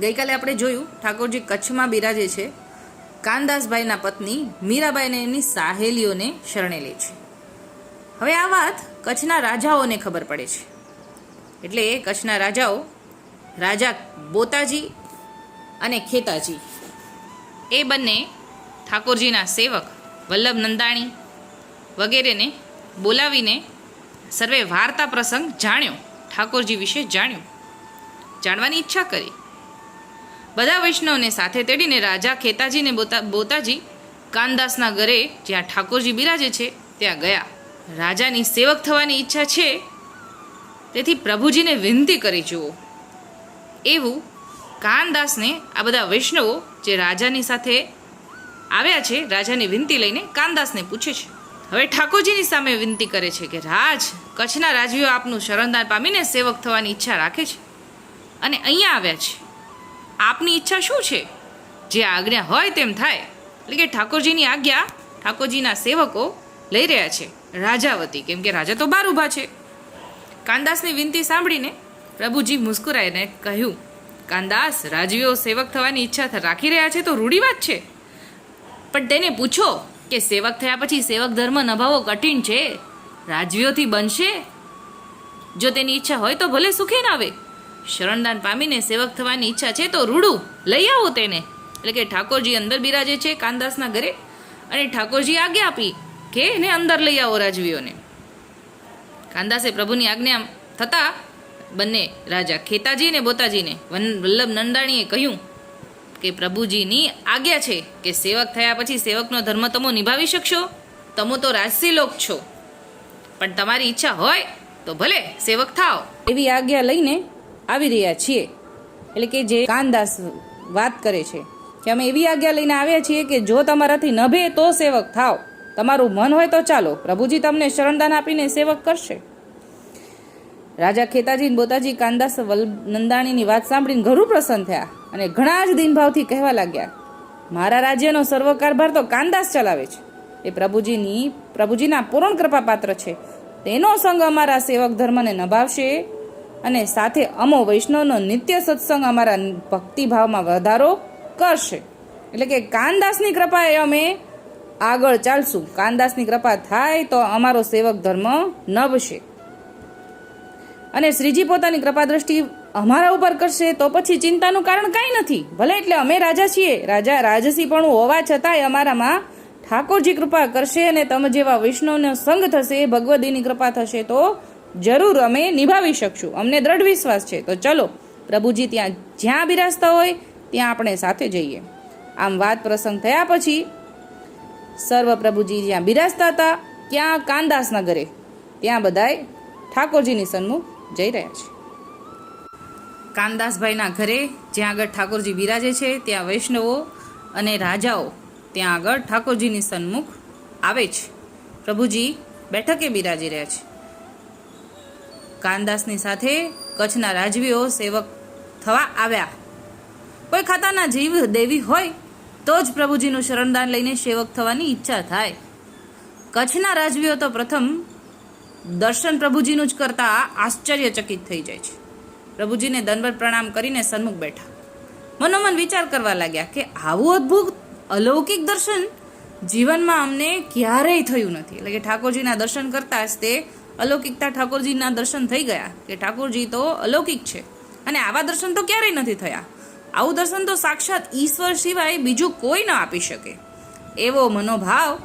ગઈકાલે આપણે જોયું, ઠાકોરજી કચ્છમાં બિરાજે છે. કાનદાસભાઈના પત્ની મીરાબાઈને એમની સાહેલીઓને શરણે લે છે. હવે આ વાત કચ્છના રાજાઓને ખબર પડે છે. એટલે કચ્છના રાજાઓ, રાજા બોતાજી અને ખેતાજી. એ બંને ઠાકોરજીના સેવક વલ્લભ નંદાણી વગેરેને બોલાવીને સર્વે વાર્તા પ્રસંગ જાણ્યો, ઠાકોરજી વિશે જાણ્યું. જાણવાની ઈચ્છા કરી. બધા વૈષ્ણવને સાથે તેડીને રાજા ખેતાજીને બોતા, બોતાજી કાનદાસના ઘરે જ્યાં ઠાકોરજી બિરાજે છે, ત્યાં ગયા. રાજાની સેવક થવાની ઈચ્છા છે, તેથી પ્રભુજીને વિનંતી કરી, જુઓ. એવું કાનદાસને આ બધા વૈષ્ણવો જે રાજાની સાથે આવ્યા છે, રાજાની વિનંતી લઈને કાનદાસને પૂછે છે. હવે ઠાકોરજીની સામે વિનંતી કરે છે કે, રાજ, કચ્છના રાજવીઓ આપનું શરણદાન પામીને સેવક થવાની ઈચ્છા રાખે છે અને અહીંયા આવ્યા છે. આપની ઈચ્છા શું છે? જે આજ્ઞા હોય તેમ થાય. એટલે કે ઠાકોરજીની આજ્ઞા ઠાકોરજીના સેવકો લઈ રહ્યા છે. રાજાવતી, કેમ કે રાજા તો બાર ઊભા છે. કાનદાસની વિનંતી સાંભળીને પ્રભુજી મુસ્કુરાઈને કહ્યું, કાનદાસ રાજવીઓ સેવક થવાની ઈચ્છા રાખી રહ્યા છે તો રૂઢી વાત છે. પણ તેને પૂછો કે સેવક થયા પછી સેવક ધર્મ નભાવો કઠિન છે? રાજવીઓથી બનશે? જો તેની ઈચ્છા હોય તો ભલે સુખી ના આવે. શરણદાન પામીને સેવક થવાની ઈચ્છા છે તો રૂડું, લઈ આવો તેને. એટલે કે ઠાકોરજી અંદર બિરાજે છે કાનદાસના ઘરે અને ઠાકોરજી આજ્ઞા આપી કે એને અંદર લઈ આવો રાજવીઓને. કાનદાસે પ્રભુની આજ્ઞા થતાં બંને રાજા ખેતાજી ને બોતાજીને, વન- વલ્લભ નંદાણીએ કહ્યું કે પ્રભુજીની આજ્ઞા છે કે સેવક થયા પછી સેવકનો ધર્મ તમો નિભાવી શકશો? તમો તો રાજસી છો. પણ તમારી ઈચ્છા હોય તો ભલે, સેવક થાઓ. એવી આજ્ઞા લઈને આવી રહ્યા છીએ. એટલે કે જે કાનદાસ વાત કરે છે કે અમે એવી આજ્ઞા લઈને આવ્યા છીએ કે જો તમારાથી નભે તો સેવક થાવ તમારું મન હોય તો ચાલો. પ્રભુજી તમને શરણદાન આપીને સેવક કરશે. રાજા ખેતાજી બોતાજી કાનદાસ નંદાણીની વાત સાંભળીને ઘણું પ્રસન્ન થયા અને ઘણા જ દિનભાવથી કહેવા લાગ્યા, મારા રાજ્યનો સર્વ કારભાર તો કાનદાસ ચલાવે છે. એ પ્રભુજીની, પ્રભુજીના પૂર્ણ કૃપા પાત્ર છે. તેનો સંગ અમારા સેવક ધર્મને નભાવશે અને સાથે અમો વૈષ્ણવનો નિત્ય સત્સંગ અમારા ભક્તિભાવમાં વધારો કરશે. એટલે કે કાનદાસની કૃપાએ અમે આગળ ચાલશું. કાનદાસની કૃપા થાય તો અમારો સેવક ધર્મ નભશે. અને શ્રીજી પોતાની કૃપા દ્રષ્ટિ અમારા ઉપર કરશે તો પછી ચિંતાનું કારણ કાંઈ નથી. ભલે એટલે અમે રાજા છીએ. રાજા રાજસી પણ હોવા છતાંય અમારામાં ઠાકોરજી કૃપા કરશે અને તમે જેવા વૈષ્ણવનો સંગ થશે, ભગવદીની કૃપા થશે તો જરૂર અમે નિભાવી શકશું. અમને દ્રઢ વિશ્વાસ છે. તો ચલો, પ્રભુજી, ત્યાં જ્યાં બિરાજતા હોય, ત્યાં આપણે સાથે જઈએ. આમ વાત પ્રસંગ થયા પછી સર્વ પ્રભુજી જ્યાં બિરાજતા હતા, ત્યાં કાનદાસના ઘરે ત્યાં બધાય ઠાકોરજીની સન્મુખ જઈ રહ્યા છે. કાનદાસભાઈના ઘરે જ્યાં આગળ ઠાકોરજી બિરાજે છે, ત્યાં વૈષ્ણવો અને રાજાઓ ત્યાં આગળ ઠાકોરજીની સન્મુખ આવે છે. પ્રભુજી બેઠકે બિરાજી રહ્યા છે. કાનદાસની સાથે કચ્છના રાજવીઓ સેવક થવા આવ્યા. કોઈ ખાતાના જીવ દેવી હોય તો જ પ્રભુજીનું શરણદાન લઈને સેવક થવાની ઈચ્છા થાય. કચ્છના રાજવીઓ તો પ્રથમ દર્શન પ્રભુજીનું જ કરતા આશ્ચર્યચકિત થઈ જાય છે. પ્રભુજીને દંડવત પ્રણામ કરીને સન્મુખ બેઠા. મનોમન વિચાર કરવા લાગ્યા કે આવું અદ્ભુત અલૌકિક દર્શન જીવનમાં અમને ક્યારેય થયું નથી. એટલે કે ઠાકોરજીના દર્શન કરતા જ તે અલૌકિકતા ઠાકોરજીના દર્શન થઈ ગયા કે ઠાકોરજી તો અલૌકિક છે. અને આવા દર્શન તો ક્યારેય નથી થયા. આવું દર્શન તો સાક્ષાત ઈશ્વર સિવાય બીજું કોઈ ન આપી શકે. એવો મનોભાવ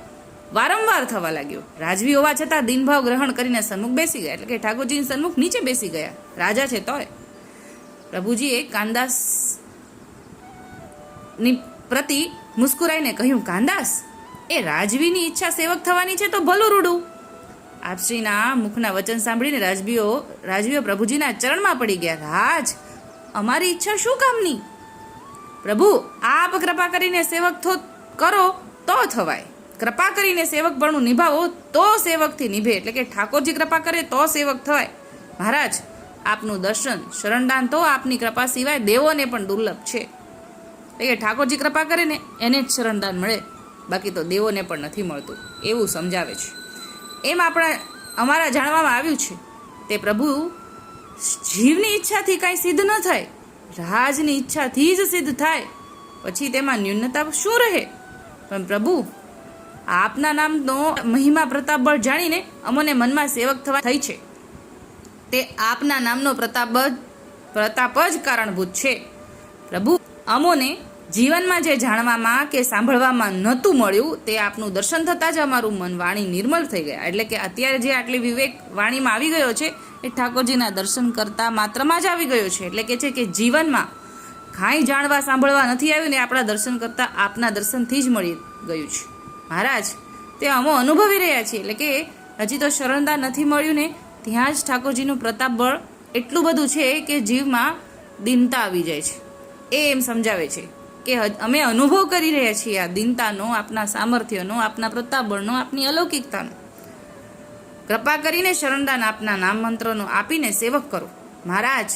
વારંવાર થવા લાગ્યો. રાજવી હોવા છતાં દિનભાવ ગ્રહણ કરીને સન્મુખ બેસી ગયા. એટલે કે ઠાકોરજીની સન્મુખ નીચે બેસી ગયા. રાજા છે તોય. પ્રભુજીએ કાનદાસની પ્રતિ મુસ્કુરાઈને કહ્યું કાનદાસ એ રાજવીની ઈચ્છા સેવક થવાની છે તો ભલું રૂડું. આપશ્રીના મુખના વચન સાંભળીને રાજવીઓ રાજવીઓ પ્રભુજીના ચરણમાં પડી ગયા. રાજ, અમારી ઈચ્છા શું કામની? પ્રભુ, આપ કૃપા કરીને સેવક થો, કરો, તો થવાય. કૃપા કરીને સેવક પણ નિભાવો, તો સેવકથી નિભે. એટલે કે ઠાકોરજી કૃપા કરે, તો સેવક થવાય. મહારાજ, આપનું દર્શન, શરણદાન તો આપની કૃપા સિવાય દેવોને પણ દુર્લભ છે. એટલે કે ઠાકોરજી કૃપા કરે ને, એને જ શરણદાન મળે. બાકી તો દેવોને પણ નથી મળતું. એવું સમજાવે છે. એમ આપણા, અમારા જાણવામાં આવ્યું છે. તે પ્રભુ જીવની ઈચ્છાથી કાંઈ સિદ્ધ ન થાય, રાજની ઈચ્છાથી જ સિદ્ધ થાય. પછી તેમાં ન્યૂનતા શું રહે? પણ પ્રભુ, આપના નામનો મહિમા પ્રતાપ બળ જાણીને અમને મનમાં સેવક થવા થઈ છે. તે આપના નામનો પ્રતાપ પ્રતાપ જ કારણભૂત છે. પ્રભુ, અમોને જીવનમાં જે જાણવામાં કે સાંભળવામાં નહોતું મળ્યું, તે આપનું દર્શન થતાં જ અમારું મન વાણી નિર્મલ થઈ ગયા. એટલે કે અત્યારે જે આટલી વિવેક વાણીમાં આવી ગયો છે, એ ઠાકોરજીના દર્શન કરતા માત્રમાં જ આવી ગયો છે. એટલે કે છે કે જીવનમાં કાંઈ જાણવા સાંભળવા નથી આવ્યું ને આપણા દર્શન કરતાં આપના દર્શનથી જ મળી ગયું છે. મહારાજ, તે અમો અનુભવી રહ્યા છીએ એટલે કે હજી તો શરણતા નથી મળ્યું ને, ત્યાં જ ઠાકોરજીનું પ્રતાપ બળ એટલું બધું છે કે જીવમાં દીનતા આવી જાય છે. એ એમ સમજાવે છે. કે અમે અનુભવ કરી રહ્યા છીએ આ દીનતાનો, આપના સામર્થ્યનો, આપના પ્રતાબળનો આપની અલૌકિકતાનો. કૃપા કરીને શરણદાન આપના નામ મંત્રનો આપીને સેવક કરો. મહારાજ,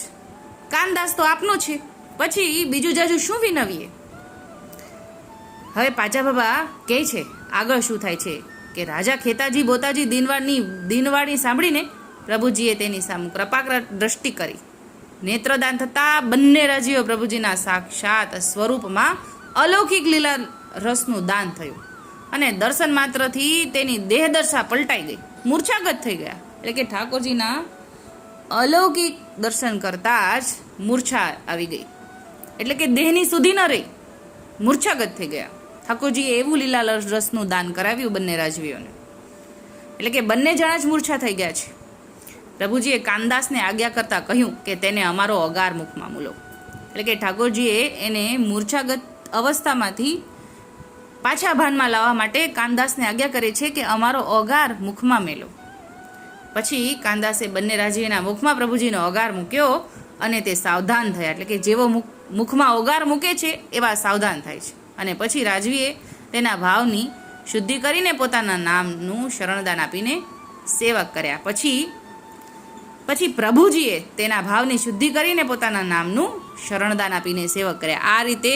કાનદાસ તો આપનો છે. પછી બીજું જાજુ શું વિનવીએ? હવે પાચા બાબા કહે છે, આગળ શું થાય છે કે રાજા ખેતાજી બોતાજી દિનવાડની દિનવાડી સાંભળીને પ્રભુજીએ તેની સામે કૃપા દ્રષ્ટિ કરી. નેત્રદાન થતાં બંને રાજીઓ પ્રભુજીના સાક્ષાત સ્વરૂપમાં અલૌકિક લીલા રસનું દાન થયું. અને દર્શન માત્રથી તેની દેહદર્શા પલટાઈ ગઈ. મૂર્છાગત થઈ ગયા. એટલે કે ઠાકોરજીના અલૌકિક દર્શન કરતાં જ મૂર્છા આવી ગઈ. એટલે કે દેહની સુધી ન રહી. મૂર્છાગત થઈ ગયા. ઠાકોરજીએ એવું લીલા રસનું દાન કરાવ્યું બંને રાજવીઓને એટલે કે બંને જણા જ મૂર્છા થઈ ગયા છે. પ્રભુજીએ કાનદાસને આજ્ઞા કરતાં કહ્યું કે તેને અમારો અગાર મુખમાં મૂલો. એટલે કે ઠાકોરજીએ એને મૂર્છાગત અવસ્થામાંથી પાછા ભાનમાં લાવવા માટે કાનદાસને આજ્ઞા કરે છે કે અમારો અગાર મુખમાં મેલો. પછી કાનદાસે બંને રાજવીના મુખમાં પ્રભુજીનો અગાર મૂક્યો અને તે સાવધાન થયા. એટલે કે જેવો મુખ, મુખમાં ઓગાર મૂકે છે, એવા સાવધાન થાય છે. અને પછી રાજવીએ તેના ભાવની શુદ્ધિ કરીને પોતાના નામનું શરણદાન આપીને સેવક કર્યા. પછી પછી પ્રભુજીએ તેના ભાવની શુદ્ધિ કરીને પોતાના નામનું શરણદાન આપીને સેવક કર્યા. આ રીતે